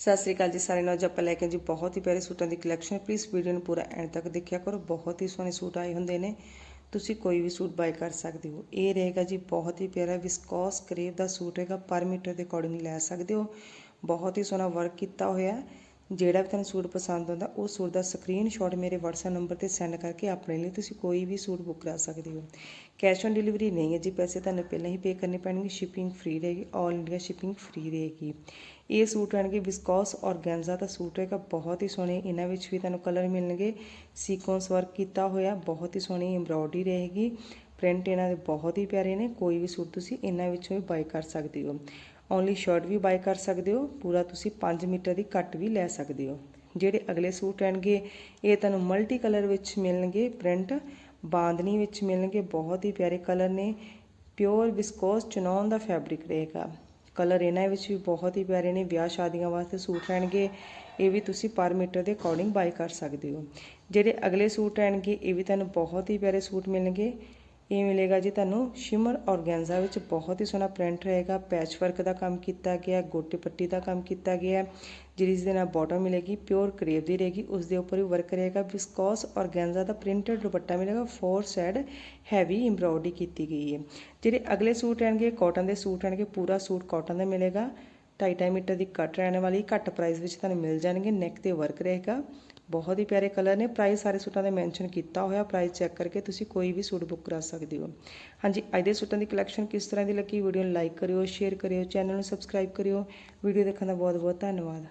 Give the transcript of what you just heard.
ਸਤਿ ਸ੍ਰੀ ਅਕਾਲ ਜੀ ਸਾਰੇ ਨਾਲ ਅੱਜ ਆਪਾਂ ਲੈ ਕੇ ਜੀ, ਬਹੁਤ ਹੀ ਪਿਆਰੇ ਸੂਟਾਂ ਦੀ ਕਲੈਕਸ਼ਨ ਪਲੀਜ਼ ਵੀਡੀਓ ਨੂੰ ਪੂਰਾ ਐਂਡ ਤੱਕ ਦੇਖਿਆ ਕਰੋ। ਬਹੁਤ ਹੀ ਸੋਹਣੇ ਸੂਟ ਆਏ ਹੁੰਦੇ ਨੇ। ਤੁਸੀਂ ਕੋਈ ਵੀ ਸੂਟ ਬਾਈ ਕਰ ਸਕਦੇ ਹੋ। ਇਹ ਰਹੇਗਾ ਜੀ ਬਹੁਤ ਹੀ ਪਿਆਰਾ ਵਿਸਕੋਸ ਕਰੇਵ ਦਾ ਸੂਟ ਹੈਗਾ। ਪਰ ਮੀਟਰ ਦੇ ਅਕੋਰਡਿੰਗ ਲੈ ਸਕਦੇ ਹੋ। ਬਹੁਤ ਹੀ ਸੋਹਣਾ ਵਰਕ ਕੀਤਾ ਹੋਇਆ। ਹੈ। ਜਿਹੜਾ ਵੀ ਤੁਹਾਨੂੰ ਸੂਟ ਪਸੰਦ ਆਉਂਦਾ, ਉਹ ਸੂਟ ਦਾ ਸਕਰੀਨਸ਼ਾਟ ਮੇਰੇ WhatsApp ਨੰਬਰ ਤੇ ਸੈਂਡ ਕਰਕੇ ਆਪਣੇ ਲਈ ਤੁਸੀਂ ਕੋਈ ਵੀ ਸੂਟ ਬੁੱਕ ਕਰਾ ਸਕਦੇ ਹੋ। ਕੈਸ਼ ਔਨ ਡਿਲੀਵਰੀ ਨਹੀਂ ਹੈ ਜੀ, ਪੈਸੇ ਤੁਹਾਨੂੰ ਪਹਿਲਾਂ ਹੀ ਪੇ ਕਰਨੇ ਪੈਣਗੇ ਸ਼ਿਪਿੰਗ ਫ੍ਰੀ ਰਹੇਗੀ 올 ਇੰਡੀਆ ਸ਼ਿਪਿੰਗ ਫ੍ਰੀ ਰਹੇਗੀ। ਇਹ ਸੂਟ ਆਣਗੇ ਵਿਸਕੋਸ ਔਰਗੈਂਜ਼ਾ ਦਾ ਸੂਟ ਹੈਗਾ ਬਹੁਤ ਹੀ ਸੋਹਣੇ, ਇਹਨਾਂ ਵਿੱਚ ਵੀ ਤੁਹਾਨੂੰ ਕਲਰ ਮਿਲਣਗੇ। ਸੀਕੁਐਂਸ ਵਰਕ ਕੀਤਾ ਹੋਇਆ, ਬਹੁਤ ਹੀ ਸੋਹਣੀ ਐਮਬ੍ਰੋਇਡਰੀ ਰਹੇਗੀ। ਪ੍ਰਿੰਟ ਇਹਨਾਂ ਦੇ ਬਹੁਤ ਹੀ ਪਿਆਰੇ ਨੇ, ਕੋਈ ਵੀ ਸੂਟ ਤੁਸੀਂ ਇਹਨਾਂ ਵਿੱਚੋਂ ਵੀ ਬਾਈ ਕਰ ਸਕਦੇ ਹੋ। ਓਨਲੀ ਸ਼ਰਟ ਵੀ ਬਾਈ ਕਰ ਸਕਦੇ ਹੋ, ਪੂਰਾ ਤੁਸੀਂ 5 ਮੀਟਰ ਦੀ ਕੱਟ ਵੀ ਲੈ ਸਕਦੇ ਹੋ। ਜਿਹੜੇ ਅਗਲੇ ਸੂਟ ਆਣਗੇ ਇਹ ਤੁਹਾਨੂੰ ਮਲਟੀ ਕਲਰ ਵਿੱਚ ਮਿਲਣਗੇ ਪ੍ਰਿੰਟ ਬਾਂਦਨੀ ਵਿੱਚ ਮਿਲਣਗੇ, ਬਹੁਤ ਹੀ ਪਿਆਰੇ ਕਲਰ ਨੇ। ਪਿਓਰ ਵਿਸਕੋਸ ਚਨੌਨ ਦਾ ਫੈਬਰਿਕ ਰਹੇਗਾ। ਕਲਰ ਇਹਨਾਂ ਵਿੱਚ ਵੀ ਬਹੁਤ ਹੀ ਪਿਆਰੇ ਨੇ, ਵਿਆਹ ਸ਼ਾਦੀਆਂ ਵਾਸਤੇ ਸੂਟ ਰਹਿਣਗੇ ਇਹ ਵੀ ਤੁਸੀਂ ਪਰ ਮੀਟਰ ਦੇ ਅਕੋਰਡਿੰਗ ਬਾਈ ਕਰ ਸਕਦੇ ਹੋ। ਜਿਹੜੇ ਅਗਲੇ ਸੂਟ ਰਹਿਣਗੇ ਇਹ ਵੀ ਤੁਹਾਨੂੰ ਬਹੁਤ ਹੀ ਪਿਆਰੇ ਸੂਟ ਮਿਲਣਗੇ। ਇਹ ਮਿਲੇਗਾ ਜੀ ਤੁਹਾਨੂੰ ਸ਼ਿਮਰ ਔਰਗੈਂਜ਼ਾ ਵਿੱਚ ਬਹੁਤ ਹੀ ਸੋਹਣਾ ਪ੍ਰਿੰਟ ਰਹੇਗਾ ਪੈਚ ਵਰਕ ਦਾ ਕੰਮ ਕੀਤਾ ਗਿਆ, ਗੋਟੇ ਪੱਟੀ ਦਾ ਕੰਮ ਕੀਤਾ ਗਿਆ, ਜਿਹੜੀ ਦੇ ਨਾਲ ਬਾਟਮ ਮਿਲੇਗੀ ਪਿਓਰ ਕਰੇਪ ਦੀ ਰਹੇਗੀ, ਉਸ ਦੇ ਉੱਪਰ ਵੀ ਵਰਕ ਰਹੇਗਾ ਵਿਸਕੋਸ ਔਰਗੈਂਜ਼ਾ ਦਾ ਪ੍ਰਿੰਟਡ ਦੁਪੱਟਾ ਮਿਲੇਗਾ ਫੋਰ ਸਾਈਡ ਹੈਵੀ ਐਮਬ੍ਰੋਇਡਰੀ ਕੀਤੀ ਗਈ ਹੈ। ਜਿਹੜੇ ਅਗਲੇ ਸੂਟ ਰਹਿਣਗੇ ਕਾਟਨ ਦੇ ਸੂਟ ਰਹਿਣਗੇ ਪੂਰਾ ਸੂਟ ਕਾਟਨ ਦਾ ਮਿਲੇਗਾ 2.5 ਮੀਟਰ ਦੀ ਕੱਟ ਰਹਿਣ ਵਾਲੀ, ਘੱਟ ਪ੍ਰਾਈਸ ਵਿੱਚ ਤੁਹਾਨੂੰ ਮਿਲ ਜਾਣਗੇ ਨੈਕ ਤੇ ਵਰਕ ਰਹੇਗਾ। ਬਹੁਤ ਹੀ ਪਿਆਰੇ ਕਲਰ ਨੇ। ਪ੍ਰਾਈਸ ਸਾਰੇ ਸੂਟਾਂ ਦਾ ਮੈਂਸ਼ਨ ਕੀਤਾ ਹੋਇਆ। ਪ੍ਰਾਈਸ ਚੈੱਕ ਕਰਕੇ ਤੁਸੀਂ ਕੋਈ ਵੀ ਸੂਟ ਬੁੱਕ ਕਰਾ ਸਕਦੇ ਹੋ। ਹਾਂਜੀ, ਅੱਜ ਦੇ ਸੂਟਾਂ ਦੀ ਕਲੈਕਸ਼ਨ ਕਿਸ ਤਰ੍ਹਾਂ ਦੀ ਲੱਗੀ? ਵੀਡੀਓ ਨੂੰ ਲਾਈਕ ਕਰਿਓ ਸ਼ੇਅਰ ਕਰਿਓ ਚੈਨਲ ਨੂੰ ਸਬਸਕ੍ਰਾਈਬ ਕਰਿਓ। ਵੀਡੀਓ ਦੇਖਣ ਦਾ ਬਹੁਤ ਬਹੁਤ ਧੰਨਵਾਦ।